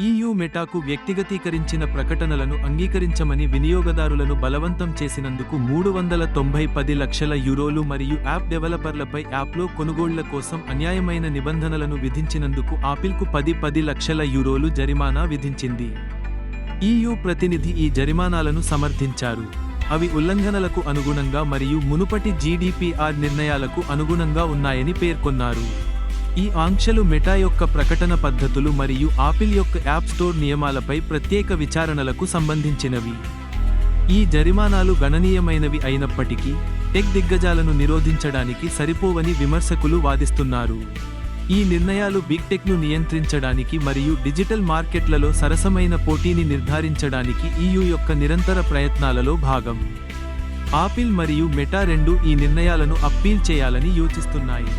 EU మెటాకు వ్యక్తిగతీకరించిన ప్రకటనలను అంగీకరించమని వినియోగదారులను బలవంతం చేసినందుకు మూడు వందల తొంభై పది లక్షల యూరోలు మరియు యాప్ డెవలపర్లపై యాప్లో కొనుగోళ్ళ కోసం అన్యాయమైన నిబంధనలను విధించినందుకు ఆపిల్కు పది పది లక్షల యూరోలు జరిమానా విధించింది. ఈయూ ప్రతినిధి ఈ జరిమానాలను సమర్థించారు. అవి ఉల్లంఘనలకు అనుగుణంగా మరియు మునుపటి జీడీపీఆర్ నిర్ణయాలకు అనుగుణంగా ఉన్నాయని పేర్కొన్నారు. ఈ ఆంక్షలు మెటా యొక్క ప్రకటన పద్ధతులు మరియు ఆపిల్ యొక్క యాప్ స్టోర్ నియమాలపై ప్రత్యేక విచారణలకు సంబంధించినవి. ఈ జరిమానాలు గణనీయమైనవి అయినప్పటికీ టెక్ దిగ్గజాలను నిరోధించడానికి సరిపోవని విమర్శకులు వాదిస్తున్నారు. ఈ నిర్ణయాలు బిగ్ టెక్ను నియంత్రించడానికి మరియు డిజిటల్ మార్కెట్లలో సరసమైన పోటీని నిర్ధారించడానికి ఈయు యొక్క నిరంతర ప్రయత్నాలలో భాగం. ఆపిల్ మరియు మెటా రెండు ఈ నిర్ణయాలను అప్పీల్ చేయాలని యోచిస్తున్నాయి.